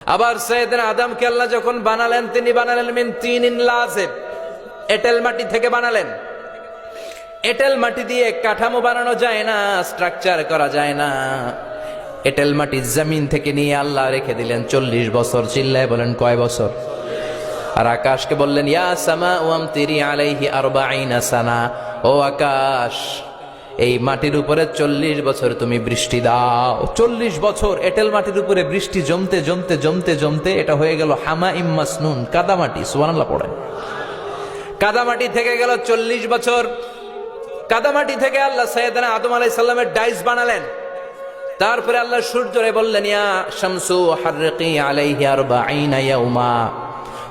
আবার সৈয়দিন আদমকে আল্লাহ যখন বানালেন, তিনি বানালেন মিন তিন ইন লাজেব। এটেল মাটি থেকে বানালেন। এটেল মাটি দিয়ে কাঠামো বানানো যায় না স্ট্রাকচার করা যায় না। এটেল মাটি জমিন থেকে নিয়ে আল্লাহ রেখে দিলেন। চল্লিশ বছর চিল্লায় বলেন, কয় বছর? আর আকাশকে বললেন, ইয়া সামা ওয়াম তিরি আলাইহি আরবাইনা সানা। ও আকাশ এই মাটির উপরে চল্লিশ বছর তুমি বৃষ্টি দাও। চল্লিশ বছর এটেল মাটির উপরে বৃষ্টি জমতে জমতে জমতে জমতে এটা হয়ে গেল হামা ইম্মাস ইম্মাসনুন কাদামাটি, সুবহানাল্লাহ পড়ে কাদামাটি থেকে গেল চল্লিশ বছর। কাদামাটি থেকে আল্লাহ সৈয়দনা আদম আলাই সাল্লামের ডাইস বানালেন। তারপরে আল্লাহ সূর্যরে বললেন, ইয়া শামসু হারকি আলাইহি আরবাইনা ইয়াউমা।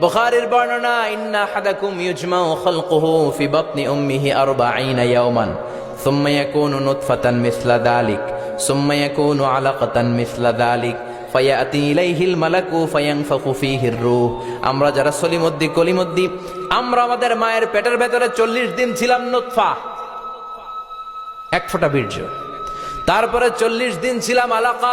বুখারীর বর্ণনা, ইন্না হাদাকুম ইউজমাউ খালকুহু ফি বাতনি উম্মিহি আরবাঈনা ইয়াওমান, সুম্মা ইয়াকুনু নুতফাতান মিসলা দালিক, সুম্মা ইয়াকুনু আলাকাতান মিসলা দালিক, ফায়াতি ইলাইহিল মালাকু ফায়ানফাখু ফীহির রূহ। আমরা যারা সলিমদ্দি কলিমদ্দি আমরা আমাদের মায়ের পেটের ভেতরে চল্লিশ দিন ছিলাম নুতফা, এক ফোঁটা বীর্য। তারপরে চল্লিশ দিন ছিলাম আলাকা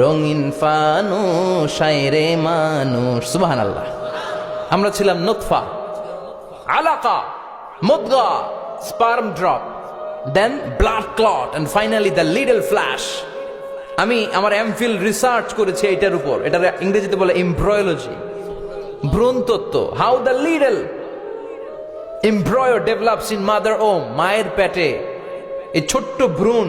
রঙিন ফানুষ হায় রে মানুষ। সুবাহান আল্লাহ আমরা ছিলাম নুতফা, আলাকা, মুদগা, sperm drop, then blood clot and finally the little flesh আমি আমার এমফিল রিসার্চ করেছি এটার উপর। এটা ইংরেজিতে বলে এমব্রয়োলজি ভ্রূণ তত্ত্ব। How the little embryo develops in mother ও মায়ের পেটে। এই ছোট্ট ভ্রূণ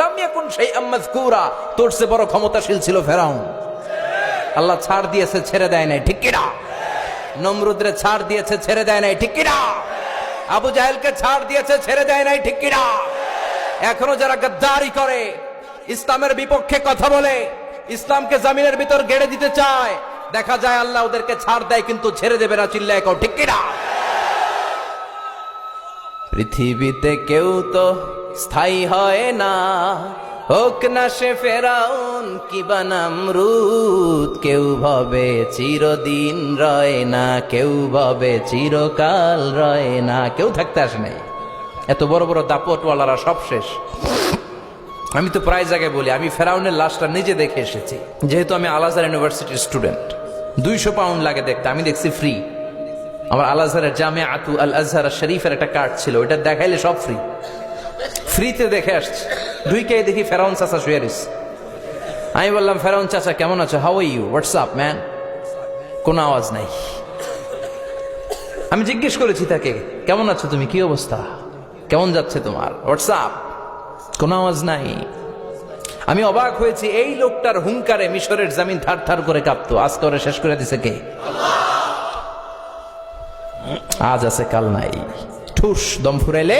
লাম ইয়াকুন শাইআম মাযকুরা। তোর চেয়ে বড় ক্ষমতাশীল ছিল ফেরাউন। আল্লাহ ছাড় দিয়েছে, ছেড়ে দেয় নাই, ঠিক কিনা? নমরুদরে ছাড় দিয়েছে, ছেড়ে দেয় নাই, ঠিক কিনা? আবু জাহেলকে ছাড় দিয়েছে, ছেড়ে দেয় নাই, ঠিক কিনা? এখনও যারা গাদ্দারি করে, ইসলামের বিপক্ষে কথা বলে, ইসলামকে জামিনের ভিতর গেড়ে দিতে চায়, দেখা যায় আল্লাহ ওদেরকে ছাড় দেয়, কিন্তু ছেড়ে দেবে না, চিল্লায় কও, ঠিক কিনা? পৃথিবীতে কেউ তো স্থায়ী হয় না। হোক না সে ফেরাউন কি বানাম রুদ কেউ ভাবে চিরদিন রয় না, কেউ ভাবে চিরকাল রয় না, কেউ থাকতে আসে নাই। এত বড় বড় দাপটওয়ালারা সব শেষ। আমি তো প্রায় জায়গায় বলি, আমি ফেরাউনের লাশটা নিজে দেখে এসেছি। যেহেতু আমি আলাজার ইউনিভার্সিটির স্টুডেন্ট, দুইশো পাউন্ড লাগে দেখতে, আমি দেখছি ফ্রি। আমার আল আজহারের জামে আতু আল আজহার শরীফের একটা কার্ড ছিল ওটা দেখাইলে সব ফ্রি। ফ্রিতে দেখে আসছি। দুইকে দেখি ফেরাউন চাচা শুয়ে রয়েছে। আমি বললাম, ফেরাউন চাচা, কেমন আছো? হাউ ইউ হোয়াটসঅ্যাপ ম্যান কোনো আওয়াজ নাই। আমি জিজ্ঞেস করেছি তাকে, কেমন আছো তুমি? কি অবস্থা? কেমন যাচ্ছে তোমার? হোয়াটসঅ্যাপ কোনো আওয়াজ নাই। আমি অবাক হয়েছি, এই লোকটার হুঙ্কারে মিশরের জামিন থার থার করে কাঁপতো। আজকে ওরা শেষ করে দিছে কে? আজ আছে কাল নাই। ঠুস, দম ফুরাইলে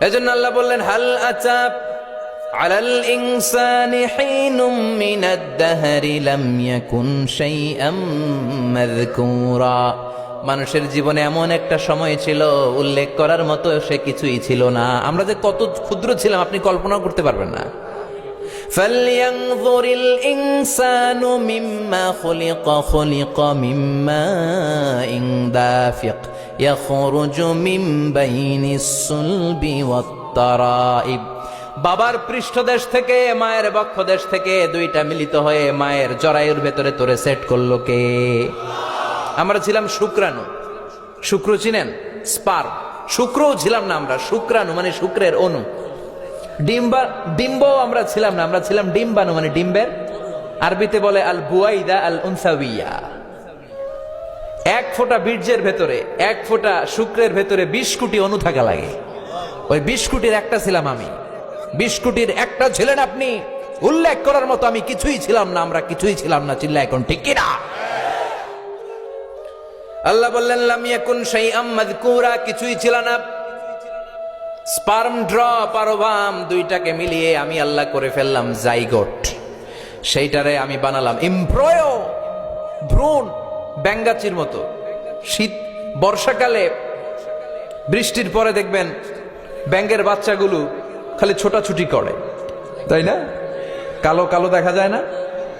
এজন্য আল্লাহ বললেন হাল আচাপ আলাল ইনসানি হিনুম মিনাদ দাহরি লাম ইয়াকুন শাইআম মাযকুরা মানুষের জীবনে এমন একটা সময় ছিল উল্লেখ করার মতো সে কিছুই ছিল না আমরা যে কত ক্ষুদ্র ছিলাম আপনি কল্পনা করতে পারবেন না فلينظر الإنسان مما خلق خلق مما إن دافق يخرج من بين الصلب والترائب বাবার পৃষ্ঠদেশ থেকে মায়ের বক্ষদেশ থেকে দুইটা মিলিত হয়ে মায়ের জরায়ুর ভেতরে তোরে সেট করলো কে আমরা ছিলাম শুক্রাণু শুক্র চিনেন স্পার শুক্রও ছিলাম না আমরা শুক্রাণু মানে শুক্রের অণু ডিম্বা ডিম্ব আমরা ছিলাম না আমরা ছিলাম ডিম্বাণু মানে ডিম্বের আরবিতে বলে আল বুয়াইদা আল উনসাউইয়া এক ফোঁটা বীর্যের ভেতরে, এক ফোঁটা শুক্রের ভেতরে বিশ কোটি অণু থাকা লাগে। ওই বিশ কোটির একটা ছিলাম আমি। বিশ কোটির একটা ছিলেন আপনি। উল্লেখ করার মতো আমি কিছুই ছিলাম না, আমরা কিছুই ছিলাম না চিল্লা এখন ঠিক কিনা? আল্লাহ বললেন, লাম ইয়াকুন শাইআম মাযকুরা কিছুই ছিল না। স্পার্ম ড্রপ আর ওভাম দুইটাকে মিলিয়ে আমি আল্লাহ করে ফেললাম জাইগোট। সেইটারে আমি বানালাম। ইমপ্রয়, ভ্রূণ। ব্যাঙ্গাচির মতো। শীত, বর্ষাকালে বৃষ্টির পরে দেখবেন ব্যাঙ্গের বাচ্চাগুলো খালি ছোটাছুটি করে। তাই না? কালো কালো দেখা যায় না?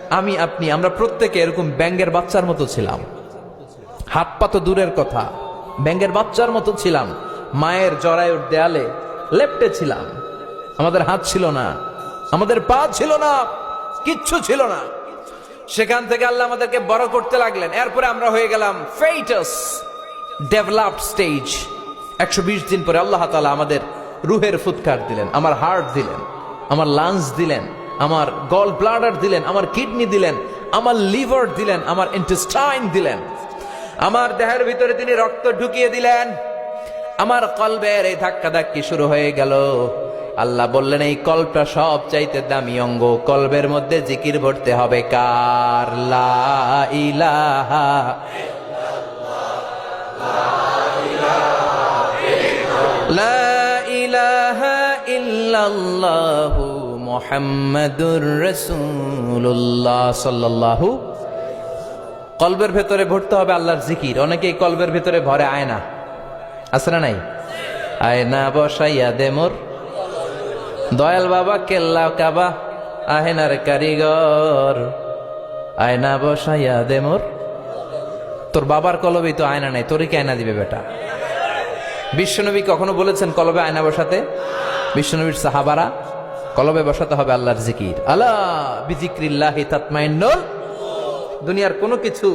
আমি, আপনি, আমরা প্রত্যেকে এরকম ব্যাঙ্গের বাচ্চার মতো ছিলাম। হাত পা তো দূরের কথা। ব্যাঙ্গের বাচ্চার মতো ছিলাম। মায়ের জরায়ুর দেয়ালে লেপটে ছিলাম। আমাদের হাত ছিল না। আমাদের পা ছিল না। কিচ্ছু ছিল না। সেখান থেকে আল্লাহ আমাদেরকে বড় করতে লাগলেন। এরপরে আমরা হয়ে গেলাম ফেইটাস ডেভেলপড স্টেজ একশো বিশ দিন পরে আল্লাহ তালা আমাদের রুহের ফুৎকার দিলেন, আমার হার্ট দিলেন, আমার লাংস দিলেন, আমার গল ব্লাডার দিলেন, আমার কিডনি দিলেন, আমার লিভার দিলেন, আমার ইন্টেস্টাইন দিলেন। আমার দেহের ভিতরে তিনি রক্ত ঢুকিয়ে দিলেন। আমার কলবের এই ধাক্কা ধাক্কি শুরু হয়ে গেল। আল্লাহ বললেন, এই কল্পটা সব চাইতে দামি অঙ্গ। কল্পের মধ্যে জিকির ভরতে হবে কার? লা ইলাহা লা ইলাহা ইল্লাল্লাহু মুহাম্মাদুর রাসূলুল্লাহ সাল্লাল্লাহু কলবের ভেতরে ভরতে হবে আল্লাহর জিকির। অনেকেই কলবের ভেতরে ভরে আয়না আছে না নাই? আয়না বসাইয়া দে মোর দয়াল বাবা কেল্লা কাবা, আহেনার কারিগর। আয়না বসাইয়া দে মোর। তোর বাবার কলবেই তো আয়না নাই, তোরই আয়না দিবে বেটা? বিশ্বনবী কখনো বলেছেন কলবে আয়না বসাতে? বিশ্বনবীর সাহাবারা, কলবে বসাতে হবে আল্লাহর জিকির। আল্লাহ বিজিক্রিল্লাহি তাতমাইন্নুল দুনিয়ার কোনো কিছু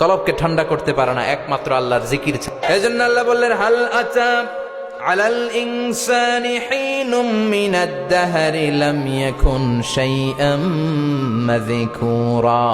কলবকে ঠান্ডা করতে পারে না, একমাত্র আল্লাহর জিকির এই জন্য আল্লাহ বললেন, হাল আচা আলাল ইনসানি হিনুম মিনাদ দাহরি লাম ইয়াকুন শাইআম মাযকুরা।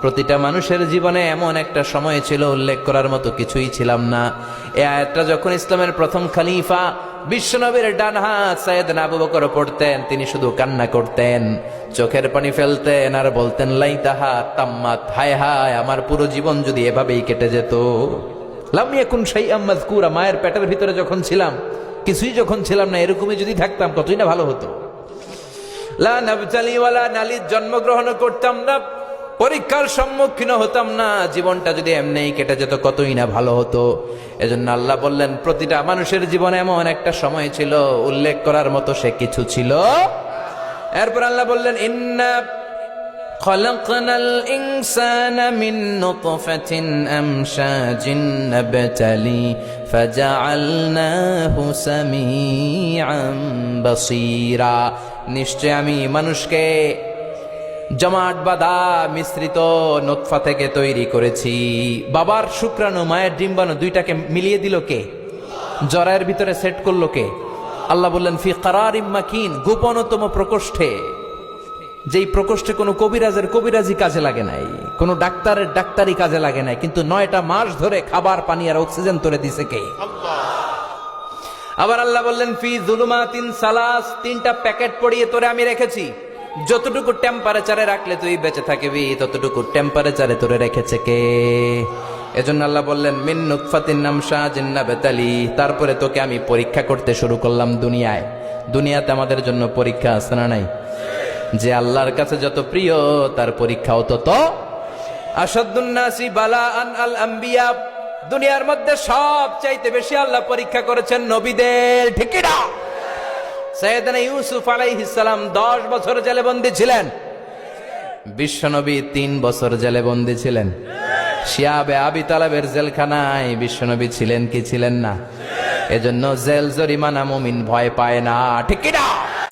প্রতিটা মানুষের জীবনে এমন একটা সময় ছিল, উল্লেখ করার মতো কিছুই ছিলাম না। এ আয়াতটা যখন ইসলামের প্রথম খলিফা বিশ্বনবীর ডান হাত সৈয়দ আবু বকর পড়তেন, তিনি শুধু কান্না করতেন, চোখের পানি ফেলতেন আর বলতেন লাই তাহা তাম্মাত, হায় হায়, আমার পুরো জীবন যদি এভাবেই কেটে যেত। লামি এখন সেই আম্মাদ কুরা মায়ের পেটের ভিতরে যখন ছিলাম, কিছুই যখন ছিলাম না, এরকমই যদি থাকতাম, কতই না ভালো হতো। লা নালির জন্মগ্রহণ করতাম না, পরীক্ষার সম্মুখীন হতাম না, জীবনটা যদি এমনি কেটে যেত, কতই না ভালো হতো। এজন্য আল্লাহ বললেন, প্রতিটা মানুষের জীবনে এমন একটা সময় ছিল, উল্লেখ করার মতো সে কিছু ছিল। এরপর আল্লাহ বললেন, ইন্না خلقنا الإنسان من نطفة أمشاج نبتلي فجعلناه سميعا بصيرا নিশ্চয় আমি মানুষকে জমাট বাঁধা মিশ্রিত নোৎফা থেকে তৈরি করেছি বাবার শুক্রাণু মায়ের ডিম্বাণু দুইটাকে মিলিয়ে দিল কে জরায়ের ভিতরে সেট করলো কে আল্লাহ বললেন ফি কারার মাকিন গোপনতম প্রকোষ্ঠে যেই প্রকোষ্ঠে কোনো কবিরাজের কবিরাজি কাজে লাগে নাই, কোনো ডাক্তারের ডাক্তারি কাজে লাগে নাই, কিন্তু নয়টা মাস ধরে খাবার, পানি আর অক্সিজেন তোরে দিছে কে? আবার আল্লাহ বললেন, ফি জুলুমা তিন সালাস, তিনটা প্যাকেট পড়িয়ে তোরে আমি রেখেছি। যতটুকু টেম্পারেচারে রাখলে তুই বেঁচে থাকবি, ততটুকু টেম্পারেচারে তোরে রেখেছে কে? এজন্য আল্লাহ বললেন, মিন নুতফাতিন নাম শাহ জিন্না বেতালি, তারপরে তোকে আমি পরীক্ষা করতে শুরু করলাম দুনিয়ায়। দুনিয়াতে আমাদের জন্য পরীক্ষা আছে না নাই? যে আল্লাহর কাছে যত প্রিয়, তার পরীক্ষাও তত। আসাদুন্নাসি বালা আন আল আম্বিয়া, দুনিয়ার মধ্যে সব চাইতে বেশি আল্লাহ পরীক্ষা করেছেন নবীদের ঠিকিরা সৈয়দনা ইউসুফ আলাইহিস সালাম দশ বছর জেলে বন্দী ছিলেন। বিশ্বনবী তিন বছর জেলে বন্দী ছিলেন। শিয়াবে আবি তালাবের জেলখানায় বিশ্বনবী ছিলেন কি ছিলেন না? এজন্য জেল জরিমানা মুমিন ভয় পায় না, ঠিক